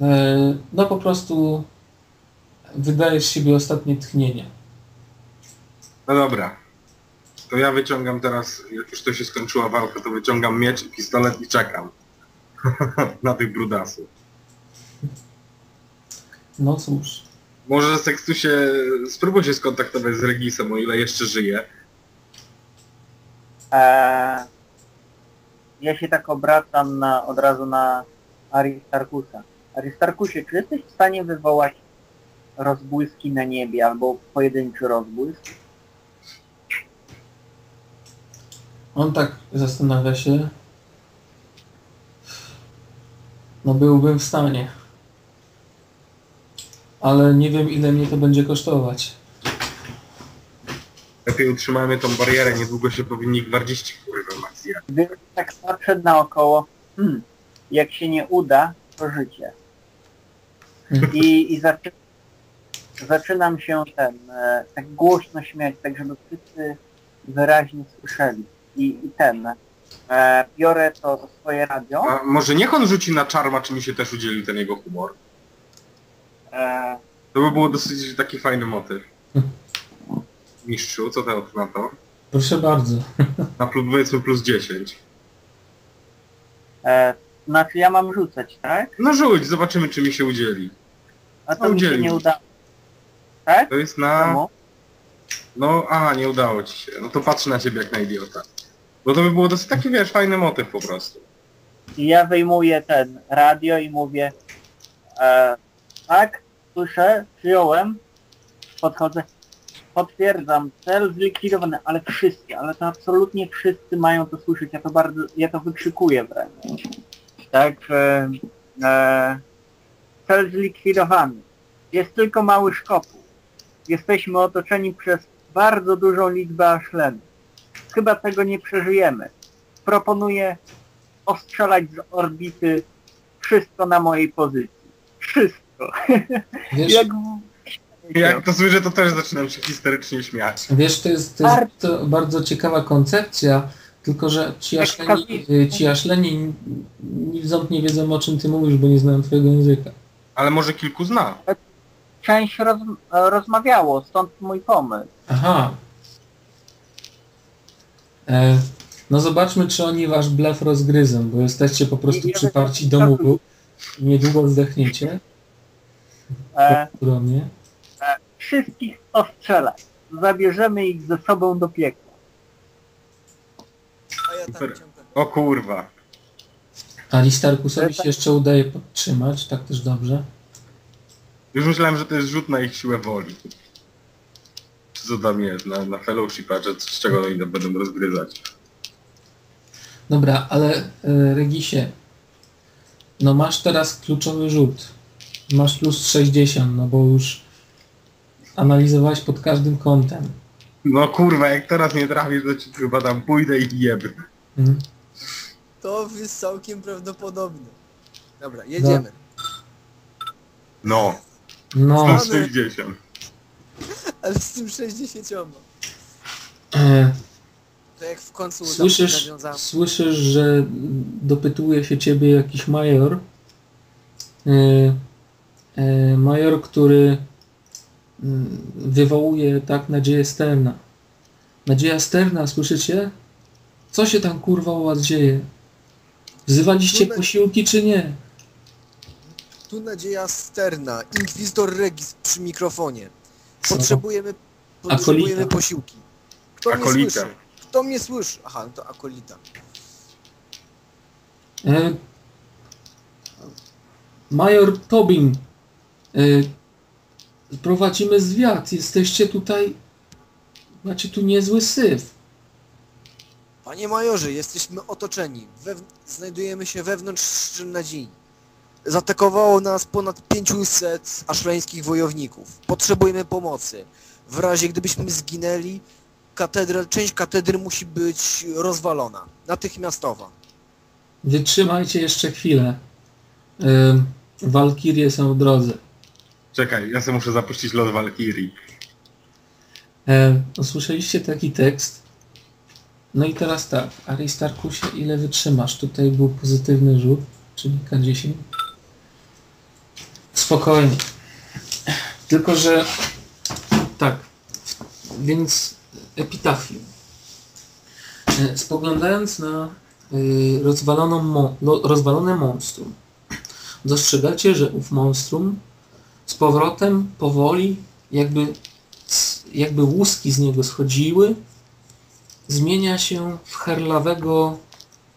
E, no po prostu wydajesz z siebie ostatnie tchnienie. No dobra. To ja wyciągam teraz, jak już to się skończyła walka, to wyciągam miecz i pistolet i czekam. Na tych brudasów. No cóż. Może Sekstusie spróbuj się skontaktować z Regisem, o ile jeszcze żyje. Eee, ja się tak obracam na, od razu na Aristarkusa. Aristarkusie, czy jesteś w stanie wywołać rozbłyski na niebie albo pojedynczy rozbłysk? On tak zastanawia się. No byłbym w stanie. Ale nie wiem ile mnie to będzie kosztować. Lepiej utrzymajmy tą barierę, niedługo się powinni gwardziści kurwa mać zjadać. Gdy tak patrzę naokoło, hmm, jak się nie uda, to życie. I, i zaczy, zaczynam się ten, e, tak głośno śmiać, tak żeby wszyscy wyraźnie słyszeli. I, i ten, e, biorę to swoje radio, A może niech on rzuci na czarma, czy mi się też udzieli ten jego humor. e, To by było dosyć taki fajny motyw. Mistrzu, co ty na to? Proszę bardzo. Na plus powiedzmy plus 10. e, znaczy ja mam rzucać, tak? No rzuć, zobaczymy czy mi się udzieli. A to mi się nie udało. Tak? To jest na... Czemu? No, a nie udało ci się. No to patrzę na ciebie jak na idiota. Bo to by było dosyć taki, wiesz, fajny motyw po prostu. I ja wyjmuję ten radio i mówię e, tak, słyszę, przyjąłem, podchodzę, potwierdzam, cel zlikwidowany, ale wszyscy, ale to absolutnie wszyscy mają to słyszeć, ja to bardzo, ja to wykrzykuję wręcz. Tak, e, e, cel zlikwidowany. Jest tylko mały szkopuł. Jesteśmy otoczeni przez bardzo dużą liczbę aszlenów. Chyba tego nie przeżyjemy. Proponuję ostrzelać z orbity wszystko na mojej pozycji. Wszystko. Wiesz, Jak. Jak to słyszę, to też zaczynam się historycznie śmiać. wiesz to, jest, to jest to bardzo ciekawa koncepcja, tylko że ci aszleni, y, ci aszleni ząb nie wiedzą o czym ty mówisz, bo nie znają twojego języka. Ale może kilku zna. Część roz... rozmawiało, stąd mój pomysł. Aha. E, no zobaczmy, czy oni wasz blef rozgryzą, bo jesteście po prostu Nie, przyparci do i niedługo zdechniecie. E, Ogromnie. wszystkich ostrzelać. Zabierzemy ich ze sobą do piekła. A ja tam Super. ciągle. O kurwa. Aristarkusowi się jeszcze udaje podtrzymać, tak też dobrze. Już myślałem, że to jest rzut na ich siłę woli. Czy co tam jest? Na, na fellowshipa, czy z czego oni to będą rozgryzać? Dobra, ale e, Regisie, no masz teraz kluczowy rzut. Masz plus 60, no bo już analizowałeś pod każdym kątem. No kurwa, jak teraz nie trafisz, to ci chyba tam pójdę i jeby. Mhm. To jest całkiem prawdopodobne. Dobra, jedziemy. No, No, Ale- 160. Ale z tym 60. e, To jak w końcu słyszysz, nawiązałem. słyszysz, że dopytuje się ciebie jakiś major. E, e, major, który mm, wywołuje tak nadzieję Sterna. Nadzieja Sterna, słyszycie? Co się tam kurwa u was dzieje? Wzywaliście posiłki czy nie? Tu nadzieja Sterna, Inkwizytor Regis przy mikrofonie. Co? Potrzebujemy, potrzebujemy Akolita. posiłki. Kto mnie Akolita. słyszy? Kto mnie słyszy? Aha, no to akolita. E, Major Tobin, e, prowadzimy zwiat. Jesteście tutaj. Macie tu niezły syf. Panie majorze, jesteśmy otoczeni. Wew... Znajdujemy się wewnątrz nadziei. Zaatakowało nas ponad 500 aszleńskich wojowników. Potrzebujemy pomocy. W razie gdybyśmy zginęli, katedra, część katedry musi być rozwalona. Natychmiastowa. Wytrzymajcie jeszcze chwilę. E, Walkirie są w drodze. Czekaj, ja sobie muszę zapuścić lot Valkyrii. E, usłyszeliście taki tekst. No i teraz tak, Aristarkusie, ile wytrzymasz? Tutaj był pozytywny rzut, czyli K10. Spokojnie. Tylko, że tak, więc epitafium. E, Spoglądając na y, rozwaloną mo, rozwalone monstrum, dostrzegacie, że ów monstrum z powrotem powoli, jakby, jakby łuski z niego schodziły, zmienia się w herlawego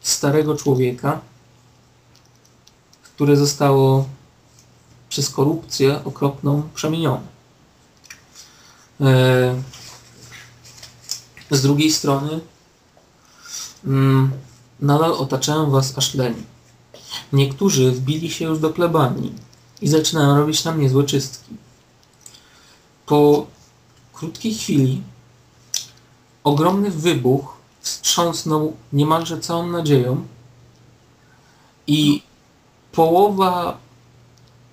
starego człowieka, które zostało przez korupcję okropną przemienione. E, Z drugiej strony mm, nadal otaczają was aszleni. Niektórzy wbili się już do plebanii i zaczynają robić tam niezłe czystki. Po krótkiej chwili ogromny wybuch wstrząsnął niemalże całą nadzieją i połowa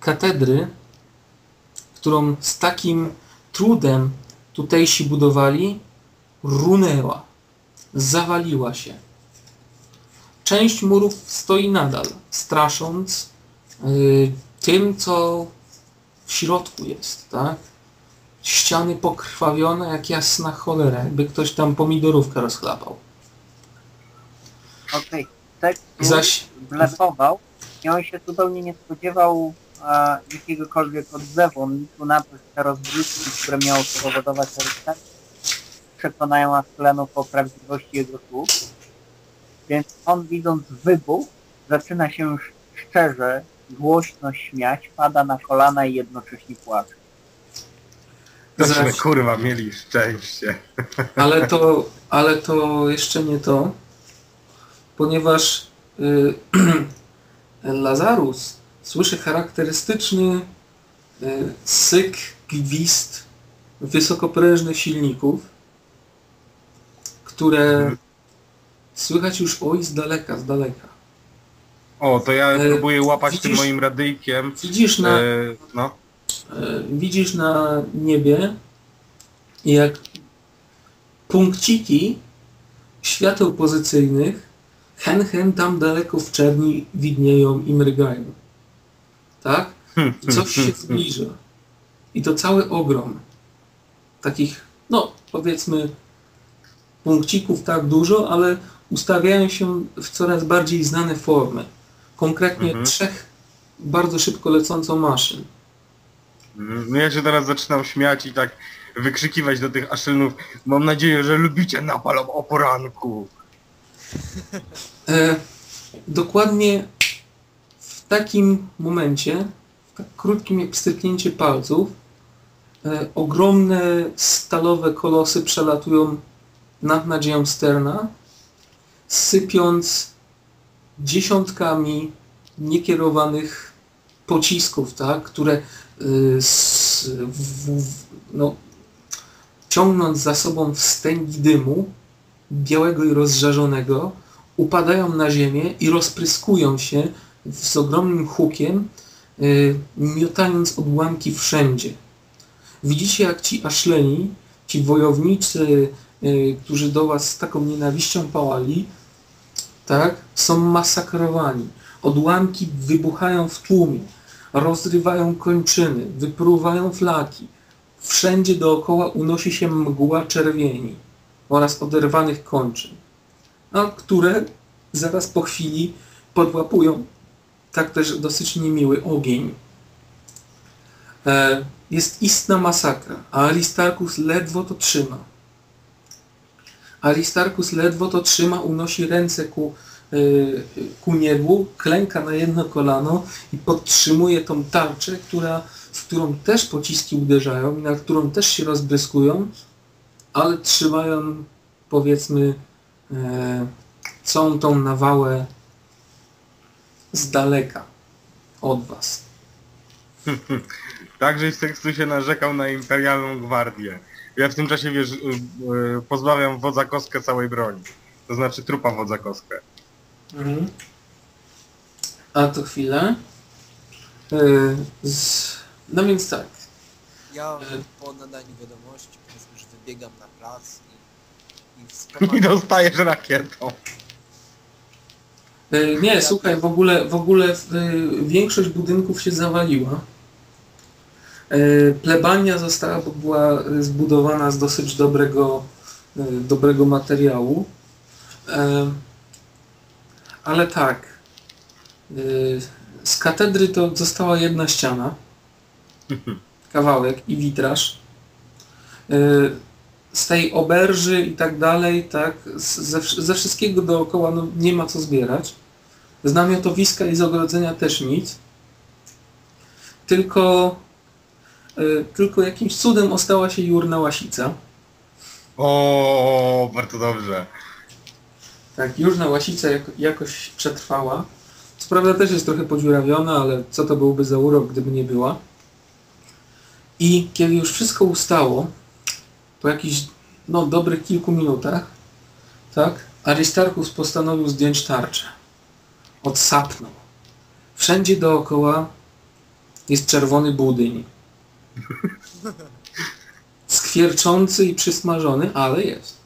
katedry, którą z takim trudem tutejsi budowali, runęła, zawaliła się. Część murów stoi nadal, strasząc y, tym, co w środku jest, tak? Ściany pokrwawione jak jasna cholera, jakby ktoś tam pomidorówkę rozchlapał. Okej, tekst Zaś blefował i on się zupełnie nie spodziewał e, jakiegokolwiek odzewu. On liczył na to, że te rozbryski, które miało spowodować aresztację, przekonają Aslenów o prawdziwości jego słów. Więc on widząc wybuch, zaczyna się już szczerze, głośno śmiać, pada na kolana i jednocześnie płacze. Tośmy Zaś- kurwa mieli szczęście. Ale to, ale to jeszcze nie to, ponieważ y, Lazarus słyszy charakterystyczny y, syk, gwizd wysokoprężnych silników, które słychać już oj z daleka, z daleka. O, to ja E, próbuję łapać tym widzisz- moim radyjkiem. Widzisz na, E, no. E, widzisz na niebie, jak punkciki świateł pozycyjnych hen hen tam daleko w czerni widnieją i mrygają. Tak? I coś się zbliża. I to cały ogrom takich, no powiedzmy, punkcików tak dużo, ale ustawiają się w coraz bardziej znane formy. Konkretnie Mhm. trzech bardzo szybko lecącą maszyn. No ja się teraz zaczynam śmiać i tak wykrzykiwać do tych aszynów. Mam nadzieję, że lubicie napalom o poranku. E, dokładnie w takim momencie, w tak krótkim jak pstryknięcie palców, e, ogromne stalowe kolosy przelatują nad nadzieją Sterna, sypiąc dziesiątkami niekierowanych pocisków, tak, które y, s, w, w, no, ciągnąc za sobą wstęgi dymu, białego i rozżarzonego, upadają na ziemię i rozpryskują się z ogromnym hukiem, y, miotając odłamki wszędzie. Widzicie, jak ci aszleni, ci wojownicy, y, którzy do was z taką nienawiścią pałali, tak, są masakrowani. Odłamki wybuchają w tłumie, rozrywają kończyny, wypruwają flaki. Wszędzie dookoła unosi się mgła czerwieni oraz oderwanych kończyn, a które zaraz po chwili podłapują tak też dosyć niemiły ogień. E, jest istna masakra, a Aristarchus ledwo to trzyma. Aristarchus ledwo to trzyma, unosi ręce ku, y, ku niebu, klęka na jedno kolano i podtrzymuje tą tarczę, która, w którą też pociski uderzają i na którą też się rozbryskują, ale trzymają powiedzmy e, całą tą nawałę z daleka od was. Także z tekstu się narzekał na imperialną gwardię. Ja w tym czasie, wiesz, y, y, pozbawiam wodza kostkę całej broni. To znaczy trupa wodza kostkę. Mhm. A to chwilę. E, z, no więc tak. Ja po nadaniu wiadomości powiedzmy, że wybiegam na plac i, i I dostajesz rakietą. Nie, słuchaj, w ogóle, w ogóle większość budynków się zawaliła. E, Plebania została, bo była zbudowana z dosyć dobrego, e, dobrego materiału. E, Ale tak, z katedry to została jedna ściana, kawałek i witraż. Z tej oberży i tak dalej, tak, ze, ze wszystkiego dookoła no, nie ma co zbierać. Z namiotowiska i z ogrodzenia też nic. Tylko, tylko jakimś cudem ostała się Jurna Łasica. O, bardzo dobrze. Tak, Jurna Łasica jako, jakoś przetrwała. Co prawda też jest trochę podziurawiona, ale co to byłby za urok, gdyby nie była. I kiedy już wszystko ustało, po jakichś no, dobrych kilku minutach, tak, Aristarchus postanowił zdjąć tarczę. Odsapnął. Wszędzie dookoła jest czerwony budyń. Skwierczący i przysmażony, ale jest.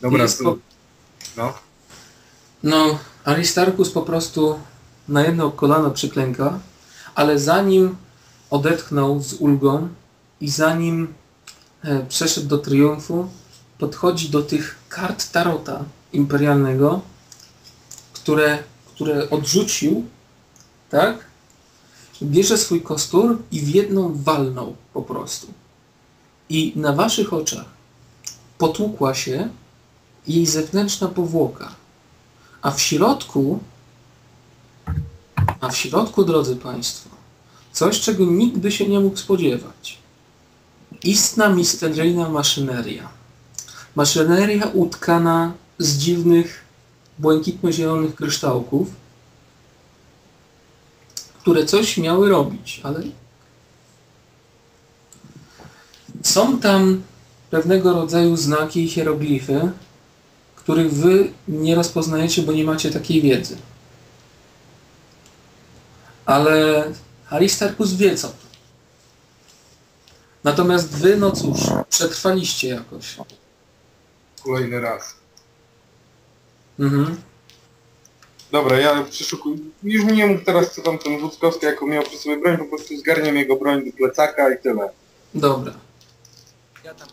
Dobra, Jest no. No, Aristarchus po prostu na jedno kolano przyklęka, ale zanim odetchnął z ulgą i zanim e, przeszedł do triumfu, podchodzi do tych kart Tarota imperialnego, które, które odrzucił, tak? Bierze swój kostur i w jedną walnął po prostu. I na waszych oczach potłukła się jej zewnętrzna powłoka. A w środku, a w środku, drodzy Państwo, coś, czego nikt by się nie mógł spodziewać. Istna misteryjna maszyneria. Maszyneria utkana z dziwnych, błękitno-zielonych kryształków, które coś miały robić, ale są tam pewnego rodzaju znaki i hieroglify, których wy nie rozpoznajecie, bo nie macie takiej wiedzy. Ale Aristarchus wie co to. Natomiast wy, no cóż, przetrwaliście jakoś. Kolejny raz. Mhm. Dobra, ja przeszukuję. Już nie mów teraz co tam ten Wódzkowski jako miał przy sobie broń, po prostu zgarniam jego broń do plecaka i tyle. Dobra. Ja tam